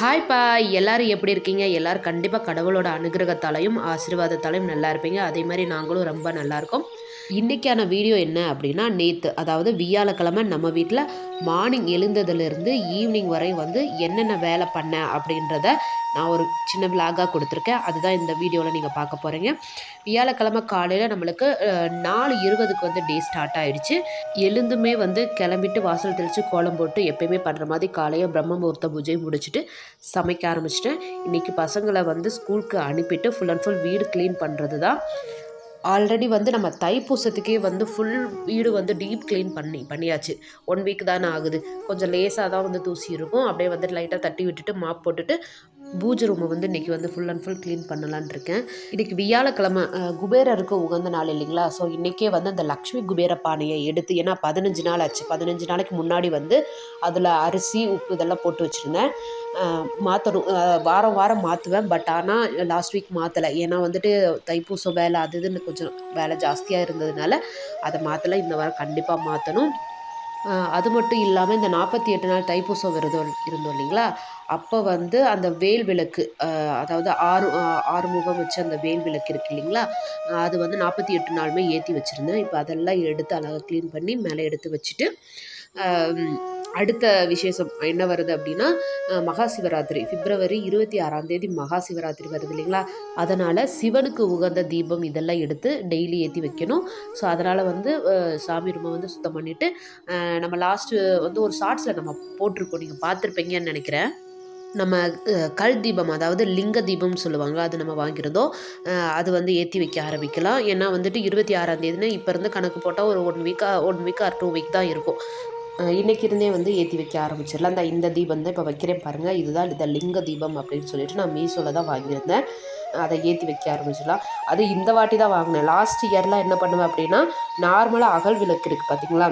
ஹாய்ப்பா எல்லாரும் எப்படி இருக்கீங்க? எல்லாரும் கண்டிப்பாக கடவுளோட அனுகிரகத்தாலையும் ஆசீர்வாதத்தாலையும் நல்லா இருப்பீங்க. அதே மாதிரி நாங்களும் ரொம்ப நல்லா இருக்கோம். இன்றைக்கான வீடியோ என்ன அப்படின்னா நேற்று அதாவது வியாழக்கிழமை நம்ம வீட்டில் மார்னிங் எழுந்ததுலேருந்து ஈவினிங் வரை வந்து என்னென்ன வேலை பண்ணேன் அப்படின்றத நான் ஒரு சின்ன விளாகாக கொடுத்துருக்கேன். அதுதான் இந்த வீடியோவில் நீங்கள் பார்க்க போகிறீங்க வியாழக்கிழமை காலையில் நம்மளுக்கு நாலு இருபதுக்கு வந்து டே ஸ்டார்ட் ஆகிடுச்சு எழுந்துமே வந்து கிளம்பிட்டு வாசல் தெளித்து கோலம் போட்டு எப்பயுமே பண்ணுற மாதிரி காலையில் பிரம்ம முகூர்த்த பூஜை முடிச்சுட்டு சமைக்க ஆரம்பிச்சிட்டேன். இன்றைக்கி பசங்களை வந்து ஸ்கூலுக்கு அனுப்பிட்டு ஃபுல் அண்ட் ஃபுல் வீடு க்ளீன் பண்ணுறது தான் ஆல்ரெடி வந்து நம்ம தைப்பூசத்துக்கே வந்து ஃபுல் வீடு வந்து டீப் க்ளீன் பண்ணி பண்ணியாச்சு. ஒன் வீக் தானே ஆகுது. கொஞ்சம் லேசாக தான் வந்து தூசி இருக்கும் அப்படியே வந்து லைட்டாக தட்டி விட்டுட்டு மாப் போட்டுட்டு பூஜை ரூமை வந்து இன்றைக்கி வந்து ஃபுல் அண்ட் ஃபுல் க்ளீன் பண்ணலான்னு இருக்கேன். இன்றைக்கி வியாழக்கிழமை குபேரருக்கு உகந்த நாள் இல்லைங்களா? ஸோ இன்றைக்கே வந்து அந்த லக்ஷ்மி குபேர பானையை எடுத்து ஏன்னா பதினஞ்சு நாள் ஆச்சு. பதினஞ்சு நாளைக்கு முன்னாடி வந்து அதில் அரிசி உப்பு இதெல்லாம் போட்டு வச்சுருந்தேன். மாற்றணும் வாரம் வாரம் மாற்றுவேன் பட் ஆனால் லாஸ்ட் வீக் மாற்றலை ஏன்னா வந்துட்டு தைப்பூசம் வேலை அது இதுன்னு கொஞ்சம் வேலை ஜாஸ்தியாக இருந்ததுனால அதை மாற்றலை இந்த வாரம் கண்டிப்பாக மாற்றணும் அது மட்டும் இல்லாமல் இந்த நாற்பத்தி எட்டு நாள் தைப்பூசம் விரதம் இருந்தோம் இல்லைங்களா? அப்போ வந்து அந்த வேல் விளக்கு அதாவது ஆறு ஆறுமுகம் ஆறு முகம் வச்சு அந்த வேல் விளக்கு இருக்கு இல்லைங்களா? அது வந்து நாற்பத்தி எட்டு நாளுமே ஏற்றி வச்சுருந்தேன். இப்போ அதெல்லாம் எடுத்து அழகாக க்ளீன் பண்ணி மேலே எடுத்து வச்சுட்டு அடுத்த விசேஷம் என்ன வருது அப்படின்னா மகா சிவராத்திரி பிப்ரவரி இருபத்தி ஆறாம் தேதி மகா சிவராத்திரி வருது இல்லைங்களா? அதனால் சிவனுக்கு உகந்த தீபம் இதெல்லாம் எடுத்து டெய்லி ஏற்றி வைக்கணும். ஸோ அதனால் வந்து சாமி ரூமை வந்து சுத்தம் பண்ணிவிட்டு நம்ம லாஸ்ட்டு வந்து ஒரு ஷார்ட்ஸில் நம்ம போட்டிருக்கோம். நீங்கள் பார்த்துருப்பீங்கன்னு நினைக்கிறேன். நம்ம கல் தீபம் அதாவது லிங்க தீபம்னு சொல்லுவாங்க அது நம்ம வாங்கியிருந்தோம். அது வந்து ஏற்றி வைக்க ஆரம்பிக்கலாம். ஏன்னா வந்துட்டு இருபத்தி ஆறாம் தேதினா இப்போ இருந்து கணக்கு போட்டால் ஒரு ஒன் வீக்காக one week or two week தான் இருக்கும். இன்றைக்கி இருந்தே வந்து ஏற்றி வைக்க ஆரம்பிச்சிடலாம். அந்த இந்த தீபம் தான் இப்போ வைக்கிறேன் பாருங்கள் இதுதான் இந்த லிங்க தீபம் அப்படின்னு சொல்லிட்டு நான் மீஷோவில் தான் வாங்கியிருந்தேன். அதை ஏற்றி வைக்க ஆரம்பிச்சிடலாம். அது இந்த வாட்டி தான் வாங்கினேன். லாஸ்ட் இயர்லாம் என்ன பண்ணுவேன் அப்படின்னா நார்மலாக அகல் விளக்கு இருக்குது பார்த்தீங்களா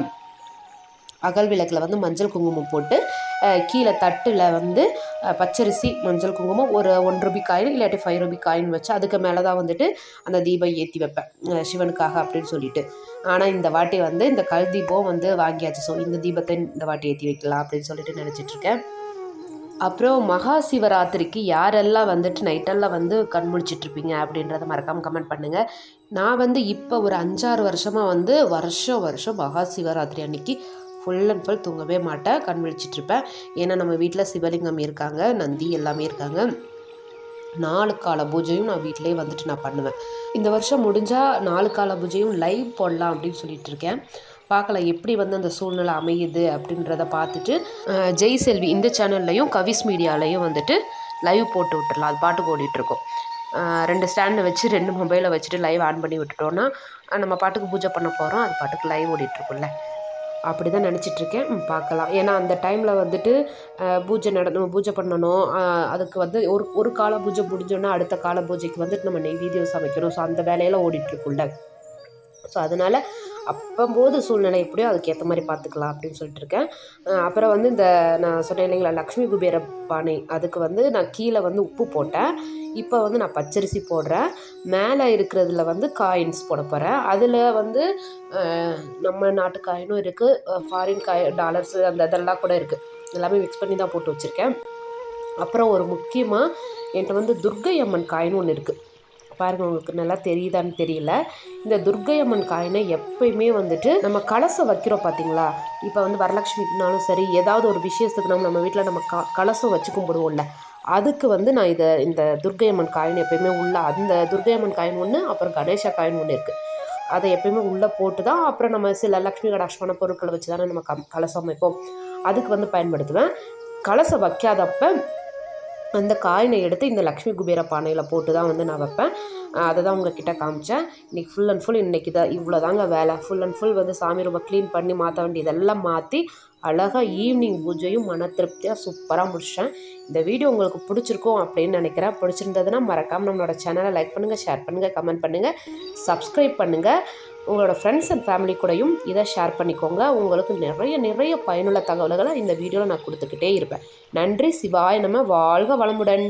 அகல் விளக்கில் வந்து மஞ்சள் குங்குமம் போட்டு கீழே தட்டில் வந்து பச்சரிசி மஞ்சள் குங்குமம் ஒரு ஒன் ருபி காயின் இல்லாட்டி ஃபைவ் ருபி காயின் வச்சு அதுக்கு மேலே தான் வந்துட்டு அந்த தீபம் ஏற்றி வைப்பேன். சிவனுக்காக அப்படின்னு சொல்லிட்டு. ஆனால் இந்த வாட்டி வந்து இந்த கல் தீபம் வந்து வாங்கியாச்சு. ஸோ இந்த தீபத்தை இந்த வாட்டி ஏற்றி வைக்கலாம் அப்படின்னு சொல்லிட்டு நினச்சிட்ருக்கேன் அப்புறம் மகா சிவராத்திரிக்கு யாரெல்லாம் வந்துட்டு நைட்டெல்லாம் வந்து கண் முழிச்சிட்டுருப்பீங்க அப்படின்றத மறக்காமல் கமெண்ட் பண்ணுங்கள் நான் வந்து இப்போ ஒரு அஞ்சாறு வருஷமாக வந்து வருஷம் வருஷம் மகா சிவராத்திரி அன்னைக்கு ஃபுல் அண்ட் ஃபுல் தூங்கவே மாட்டேன். கண் விழிச்சிட்டு இருப்பேன். ஏன்னா நம்ம வீட்டில் சிவலிங்கம் இருக்காங்க. நந்தி எல்லாமே இருக்காங்க. நாலு கால பூஜையும் நான் வீட்டிலே வந்துட்டு நான் பண்ணுவேன். இந்த வருஷம் முடிஞ்சால் நாலு கால பூஜையும் லைவ் போடலாம் அப்படின்னு சொல்லிட்டு இருக்கேன். பார்க்கலாம் எப்படி வந்து அந்த சூழ்நிலை அமையுது அப்படின்றத பார்த்துட்டு ஜெய் செல்வி இந்த சேனல்லையும் கவிஸ் மீடியாலையும் வந்துட்டு லைவ் போட்டு விட்டுடலாம் அது பாட்டுக்கு ஓடிட்டுருக்கோம் ரெண்டு ஸ்டாண்டை வச்சு ரெண்டு மொபைலை வச்சுட்டு லைவ் ஆன் பண்ணி விட்டுட்டோன்னா நம்ம பாட்டுக்கு பூஜை பண்ண போகிறோம் அது பாட்டுக்கு லைவ் ஓடிட்டுருக்கும்ல அப்படி தான் நினச்சிட்ருக்கேன் பார்க்கலாம். ஏன்னா அந்த டைமில் வந்துட்டு பூஜை நடணும் பூஜை பண்ணணும். அதுக்கு வந்து ஒரு ஒரு கால பூஜை முடிஞ்சோன்னா அடுத்த கால பூஜைக்கு வந்துட்டு நம்ம நெய்வேத்தியம் சமைக்கணும். ஸோ அந்த வேலையெல்லாம் ஓடிட்டுருக்குள்ள ஸோ அதனால் அப்பம்போது சூழ்நிலை எப்படியோ அதுக்கேற்ற மாதிரி பார்த்துக்கலாம் அப்படின்னு சொல்லிட்டு இருக்கேன் அப்புறம் வந்து இந்த நான் சொன்னேன் இல்லைங்களா லக்ஷ்மி குபேர பானை. அதுக்கு வந்து நான் கீழே வந்து உப்பு போட்டேன். இப்போ வந்து நான் பச்சரிசி போடுறேன். மேலே இருக்கிறதுல வந்து காயின்ஸ் போட போகிறேன் அதில் வந்து நம்ம நாட்டு காயினும் இருக்குது ஃபாரின் காய் டாலர்ஸு அந்த இதெல்லாம் கூட இருக்குது எல்லாமே மிக்ஸ் பண்ணி தான் போட்டு வச்சுருக்கேன். அப்புறம் ஒரு முக்கியமாக என்கிட்ட வந்து துர்க்கை அம்மன் காயின் ஒன்று இருக்குது பாருங்கள் உங்களுக்கு நல்லா தெரியுதான்னு தெரியல. இந்த துர்க்கை அம்மன் காயினை எப்பயுமே வந்துட்டு நம்ம கலசம் வைக்கிறோம் பார்த்தீங்களா இப்போ வந்து வரலட்சுமிக்குனாலும் சரி ஏதாவது ஒரு விஷயத்துக்கு நம்ம நம்ம வீட்டில் நம்ம க கலசம் வச்சு கும்பிடுவோம்ல. அதுக்கு வந்து நான் இதை இந்த துர்க்கை அம்மன் காயின் எப்பயுமே உள்ள அந்த துர்க்கை அம்மன் காயின் ஒன்று அப்புறம் கணேஷா காயின் ஒன்று இருக்குது அதை எப்பயுமே உள்ளே போட்டு தான் அப்புறம் நம்ம சில லக்ஷ்மி கடாஷ்மான பொருட்களை வச்சு தானே நம்ம கம் கலசம் வைப்போம். அதுக்கு வந்து பயன்படுத்துவேன். கலசம் வைக்காதப்ப அந்த காயினை எடுத்து இந்த லக்ஷ்மி குபேர பானையில் போட்டு தான் வந்து நான் வைப்பேன். அதை தான் உங்ககிட்ட காமிச்சேன். இன்றைக்கி ஃபுல் அண்ட் ஃபுல் இன்றைக்கி தான் இவ்வளோ தாங்க வேலை. ஃபுல் அண்ட் ஃபுல் வந்து சாமி ரொம்ப க்ளீன் பண்ணி மாற்ற வேண்டியதெல்லாம் மாற்றி அழகாக ஈவினிங் பூஜையும் மன திருப்தியாக சூப்பராக முடிச்சேன். இந்த வீடியோ உங்களுக்கு பிடிச்சிருக்கும் அப்படின்னு நினைக்கிறேன். பிடிச்சிருந்ததுன்னா மறக்காமல் நம்மளோட சேனலை லைக் பண்ணுங்கள் ஷேர் பண்ணுங்கள் கமெண்ட் பண்ணுங்கள் சப்ஸ்கிரைப் பண்ணுங்கள் உங்களோட ஃப்ரெண்ட்ஸ் அண்ட் ஃபேமிலி கூடயும் இதை ஷேர் பண்ணிக்கோங்க. உங்களுக்கு நிறைய நிறைய பயனுள்ள தகவல்களை இந்த வீடியோவில் நான் கொடுத்துக்கிட்டே இருப்பேன். நன்றி சிவாய நம்ம வாழ்க வளமுடன்.